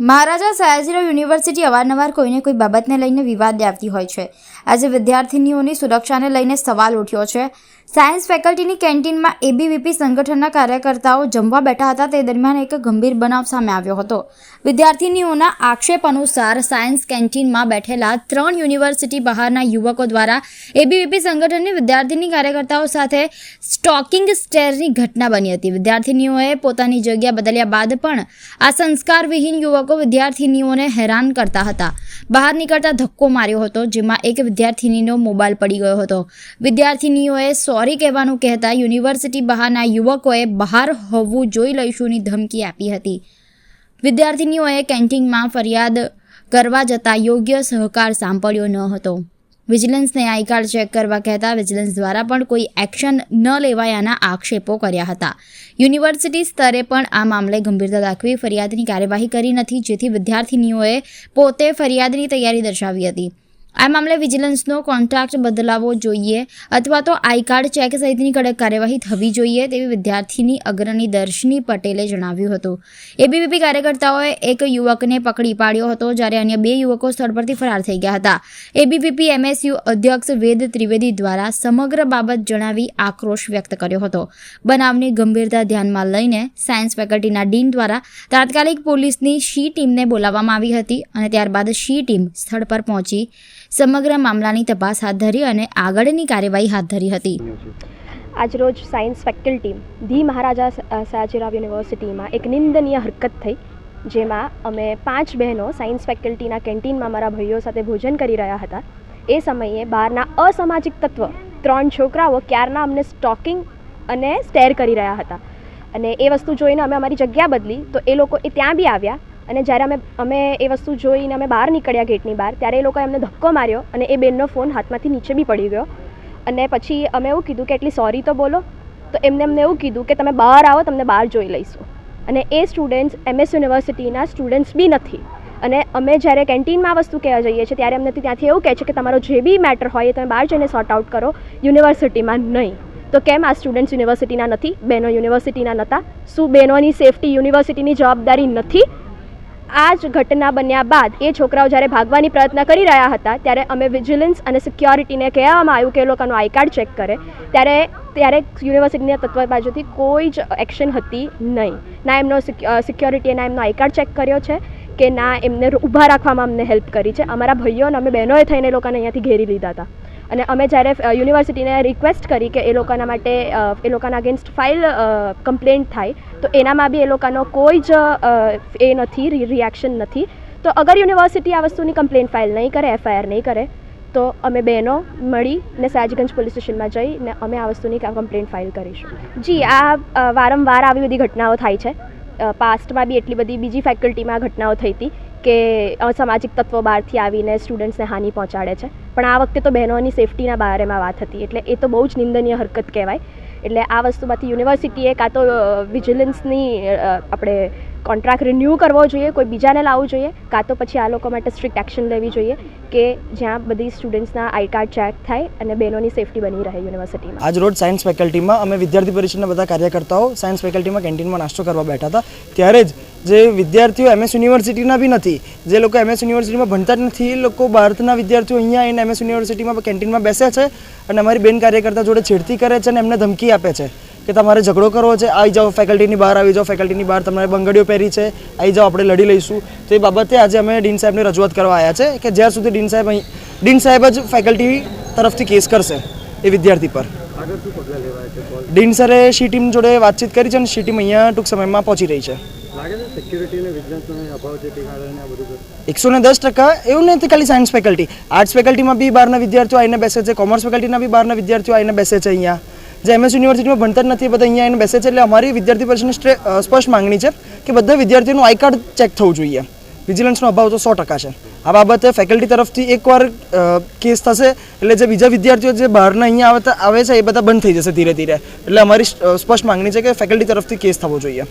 Maharaja Sayajirao university અવારનવાર કોઈને કોઈ બાબતને લઈને વિવાદ આવતી હોય છે. આજે વિદ્યાર્થીનીઓની સુરક્ષાને લઈને સવાલ ઉઠ્યો છે. સાયન્સ ફેકલ્ટીની કેન્ટીનમાં એબીવીપી સંગઠનના કાર્યકર્તાઓ જમવા બેઠા હતા. તે દરમિયાન એક ગંભીર બનાવ સામે આવ્યો હતો. વિદ્યાર્થીનીઓના આક્ષેપ અનુસાર સાયન્સ કેન્ટીનમાં બેઠેલા ત્રણ યુનિવર્સિટી બહારના યુવકો દ્વારા એબીવીપી સંગઠનની વિદ્યાર્થીની કાર્યકર્તાઓ સાથે સ્ટોકિંગ સ્ટેરની ઘટના બની હતી. વિદ્યાર્થીનીઓએ પોતાની જગ્યા બદલ્યા બાદ પણ આ સંસ્કારવિહીન યુવકો વિદ્યાર્થીનીઓને હેરાન કરતા હતા. બહાર નીકળતા ધક્કો માર્યો હતો, જેમાં એક વિદ્યાર્થીનીનો મોબાઈલ પડી ગયો હતો. વિદ્યાર્થીનીઓએ સોરી કહેવાનું કહેતા યુનિવર્સિટી બહારના યુવકોએ બહાર હોવું જોઈ લઈશુંની ધમકી આપી હતી. વિદ્યાર્થીનીઓએ કેન્ટીનમાં ફરિયાદ કરવા જતાં યોગ્ય સહકાર સાંપડ્યો ન હતો. વિજિલન્સને આઈ ચેક કરવા કહેતા વિજિલન્સ દ્વારા પણ કોઈ એક્શન ન લેવાયાના આક્ષેપો કર્યા હતા. યુનિવર્સિટી સ્તરે પણ આ મામલે ગંભીરતા દાખવી ફરિયાદની કાર્યવાહી કરી નથી, જેથી વિદ્યાર્થીનીઓએ પોતે ફરિયાદની તૈયારી દર્શાવી હતી. આ મામલે વિજિલન્સનો કોન્ટ્રાક્ટ બદલાવવો જોઈએ અથવા તો આઈ કાર્ડ ચેક સહિતની કડક કાર્યવાહી થવી જોઈએ તેવી વિદ્યાર્થીની અગ્રણી દર્શની પટેલે જણાવ્યું હતું. એબીવીપી કાર્યકર્તાઓએ એક યુવકને પકડી પાડ્યો હતો જ્યારે અન્ય બે યુવકો સ્થળ પરથી ફરાર થઈ ગયા હતા. એબીવીપી એમએસયુ અધ્યક્ષ વેદ ત્રિવેદી દ્વારા સમગ્ર બાબત જણાવી આક્રોશ વ્યક્ત કર્યો હતો. બનાવની ગંભીરતા ધ્યાનમાં લઈને સાયન્સ ફેકલ્ટીના ડીન દ્વારા તાત્કાલિક પોલીસની શી ટીમને બોલાવવામાં આવી હતી અને ત્યારબાદ શી ટીમ સ્થળ પર પહોંચી સમગ્ર મામલાની તપાસ હાથ ધરી અને આગળની કાર્યવાહી હાથ ધરી હતી. આજરોજ science faculty the Maharaja Sayajirao યુનિવર્સિટીમાં એક નિંદનીય હરકત થઈ, જેમાં અમે પાંચ બહેનો સાયન્સ ફેકલ્ટીના કેન્ટીનમાં મારા ભાઈઓ સાથે ભોજન કરી રહ્યા હતા. એ સમયે બહારના અસામાજિક તત્વ ત્રણ છોકરાઓ ક્યારના અમને સ્ટોકિંગ અને સ્ટેર કરી રહ્યા હતા. અને એ વસ્તુ જોઈને અમે અમારી જગ્યા બદલી, તો એ લોકો એ ત્યાં બી આવ્યા અને જ્યારે અમે અમે એ વસ્તુ જોઈને અમે બહાર નીકળ્યા ગેટની બહાર, ત્યારે એ લોકોએ અમને ધક્કો માર્યો અને એ બેનનો ફોન હાથમાંથી નીચે બી પડી ગયો. અને પછી અમે એવું કીધું કે એટલી સોરી તો બોલો, તો એમને અમને એવું કીધું કે તમે બહાર આવો, તમને બહાર જોઈ લઈશું. અને એ સ્ટુડન્ટ્સ એમએસ યુનિવર્સિટીના સ્ટુડન્ટ્સ બી નથી. અને અમે જ્યારે કેન્ટીનમાં વસ્તુ કહેવા જઈએ છીએ, ત્યારે અમને ત્યાંથી એવું કહે છે કે તમારો જે બી મેટર હોય એ તમે બહાર જઈને સોર્ટ આઉટ કરો, યુનિવર્સિટીમાં નહીં. તો કેમ આ સ્ટુડન્ટ્સ યુનિવર્સિટીના નથી, બહેનો યુનિવર્સિટીના નહોતા શું બહેનોની સેફટી યુનિવર્સિટીની જવાબદારી નથી? આ જ ઘટના બન્યા બાદ એ છોકરાઓ જ્યારે ભાગવાની પ્રયત્ન કરી રહ્યા હતા, ત્યારે અમે વિજિલન્સ અને સિક્યોરિટીને કહેવામાં આવ્યું કે એ લોકોનું આઈ કાર્ડ ચેક કરે. ત્યારે ત્યારે યુનિવર્સિટીના તત્વ બાજુથી કોઈ જ એક્શન હતી નહીં. ના એમનો સિક્યોરિટીએ ના એમનો આઈ કાર્ડ ચેક કર્યો છે કે ના એમને ઊભા રાખવામાં અમને હેલ્પ કરી છે. અમારા ભાઈઓ અને અમે બહેનોએ થઈને લોકોને અહીંયાથી ઘેરી લીધા હતા. અને અમે જ્યારે યુનિવર્સિટીને રિક્વેસ્ટ કરી કે એ લોકોના માટે એ લોકોના અગેન્સ્ટ ફાઇલ કમ્પ્લેન્ટ થાય, તો એનામાં બી એ લોકોનો કોઈ જ એ નથી રિએક્શન નથી. તો અગર યુનિવર્સિટી આ વસ્તુની કમ્પ્લેન ફાઇલ નહીં કરે એફઆઈઆર નહીં કરે, તો અમે બહેનો મળી ને સયાજગંજ પોલીસ સ્ટેશનમાં જઈને અમે આ વસ્તુની કમ્પ્લેન ફાઇલ કરીશું. જી, આ વારંવાર આવી બધી ઘટનાઓ થાય છે. પાસ્ટમાં બી એટલી બધી બીજી ફેકલ્ટીમાં ઘટનાઓ થઈ હતી કે સામાજિક તત્વો બહારથી આવીને સ્ટુડન્ટ્સને હાનિ પહોંચાડે છે. પણ આ વખતે તો બહેનોની સેફટીના બારેમાં વાત હતી. એટલે એ તો બહુ જ નિંદનીય હરકત કહેવાય. એટલે આ વસ્તુમાંથી યુનિવર્સિટીએ કાં તો વિજિલન્સની આપણે કોન્ટ્રાક્ટ રિન્યૂ કરવો જોઈએ, કોઈ બીજાને લાવવું જોઈએ, કાં તો પછી આ લોકો માટે સ્ટ્રિક્ટ એક્શન લેવી જોઈએ કે જ્યાં બધી સ્ટુડન્ટ્સના આઈ કાર્ડ ચેક થાય અને બહેનોની સેફટી બની રહે યુનિવર્સિટીમાં આજ રોજ સાયન્સ ફેકલ્ટીમાં અમે વિદ્યાર્થી પરિષદના બધા કાર્યકર્તાઓ સાયન્સ ફેકલ્ટીમાં કેન્ટીનમાં નાસ્તો કરવા બેઠા હતા. ત્યારે જ જે વિદ્યાર્થીઓ એમએસ યુનિવર્સિટીના બી નથી જે લોકો એમએસ યુનિવર્સિટીમાં ભણતા જ નથી એ લોકો ભારતના વિદ્યાર્થીઓ અહીંયા આવીને એમએસ યુનિવર્સિટીમાં કેન્ટીનમાં બેસે છે અને અમારી બેન કાર્યકર્તા જોડે છેડતી કરે છે અને એમને ધમકી આપે છે કે તમારે ઝઘડો કરવો છે આવી જાઓ ફેકલ્ટીની બહાર આવી જાઓ ફેકલ્ટીની બહાર તમારે બંગડીઓ પહેરી છે આવી જાઓ આપણે લડી લઈશું. તો એ બાબતે આજે અમે ડીન સાહેબને રજૂઆત કરવા આવ્યા છે કે જ્યાં સુધી ડીન સાહેબ અહીં ડીન સાહેબ જ ફેકલ્ટી તરફથી કેસ કરશે એ વિદ્યાર્થી પર. ડીન સરે શી ટીમ જોડે વાતચીત કરી છે અને શી ટીમ અહીંયા ટૂંક સમયમાં પહોંચી રહી છે. એકસો ને દસ ટકા એવું નથી ખાલી સાયન્સ ફેકલ્ટી આર્ટ્સ ફેકલ્ટીમાં બી બહારના વિદ્યાર્થીઓ આવીને બેસે છે કોમર્સ ફેકલ્ટીના બી બહારના વિદ્યાર્થીઓ આવીને બેસે છે અહીંયા. જે એમએસ યુનિવર્સિટીમાં ભણતર જ નથી બધા અહીંયા આવીને બેસે છે, એટલે અમારી વિદ્યાર્થી પરિષદની સ્પષ્ટ માંગણી છે કે બધા વિદ્યાર્થીઓનું આઈ કાર્ડ ચેક થવું જોઈએ. વિજિલન્સનો અભાવ તો સો ટકા છે. આ બાબતે ફેકલ્ટી તરફથી એકવાર કેસ થશે, એટલે જે બીજા વિદ્યાર્થીઓ જે બહારના અહીંયા આવતા, આવે છે, એ બધા બંધ થઈ જશે ધીરે ધીરે. એટલે અમારી સ્પષ્ટ માંગણી છે કે ફેકલ્ટી તરફથી કેસ થવો જોઈએ.